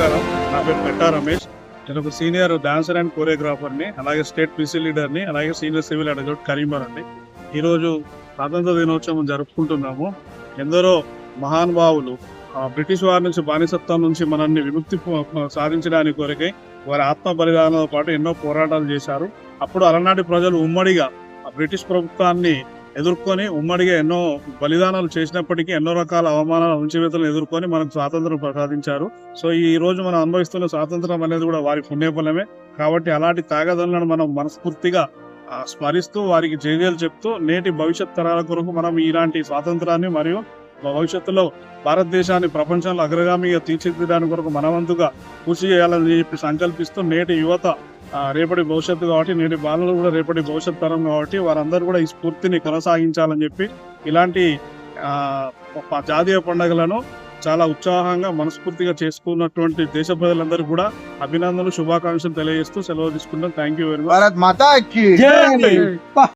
నా పేరు పెట్టా రమేష్. నేను ఒక సీనియర్ డాన్సర్ అండ్ కోరియోగ్రాఫర్ని అలాగే స్టేట్ పీసీ లీడర్ని అలాగే సీనియర్ సివిల్ అడ్వకేట్ కరీంబర్ అండి. ఈరోజు స్వాతంత్ర దినోత్సవం జరుపుకుంటున్నాము. ఎందరో మహానుభావులు బ్రిటిష్ వారి నుంచి బానిసత్వం నుంచి మనల్ని విముక్తి సాధించడానికి కొరకై వారి ఆత్మ బలిదానంతో పాటు ఎన్నో పోరాటాలు చేశారు. అప్పుడు అలనాటి ప్రజలు ఉమ్మడిగా బ్రిటిష్ ప్రభుత్వాన్ని ఎదుర్కొని ఉమ్మడిగా ఎన్నో బలిదానాలు చేసినప్పటికీ ఎన్నో రకాల అవమానాలు ఉంచివేతలను ఎదుర్కొని మనకు స్వాతంత్రం ప్రసాదించారు. సో ఈ రోజు మనం అనుభవిస్తున్న స్వాతంత్రం అనేది కూడా వారి పుణ్యఫలమే. కాబట్టి అలాంటి తాగదలను మనం మనస్ఫూర్తిగా స్మరిస్తూ వారికి జైలు చెప్తూ నేటి భవిష్యత్ తరాల కొరకు మనం ఇలాంటి స్వాతంత్రాన్ని మరియు భవిష్యత్తులో భారతదేశాన్ని ప్రపంచంలో అగ్రగామిగా తీర్చిదిద్దడానికి కొరకు మనవంతుగా కృషి చేయాలని చెప్పి సంకల్పిస్తూ నేటి యువత రేపటి భవిష్యత్తు కాబట్టి నేటి బాలలు కూడా రేపటి భవిష్యత్ తరం కాబట్టి వారందరూ కూడా ఈ స్ఫూర్తిని కొనసాగించాలని చెప్పి ఇలాంటి జాతీయ పండుగలను చాలా ఉత్సాహంగా మనస్ఫూర్తిగా చేసుకున్నటువంటి దేశ ప్రజలందరూ కూడా అభినందనలు శుభాకాంక్షలు తెలియజేస్తూ సెలవు తీసుకుంటాం. Thank you very much Bharat Mata కి జై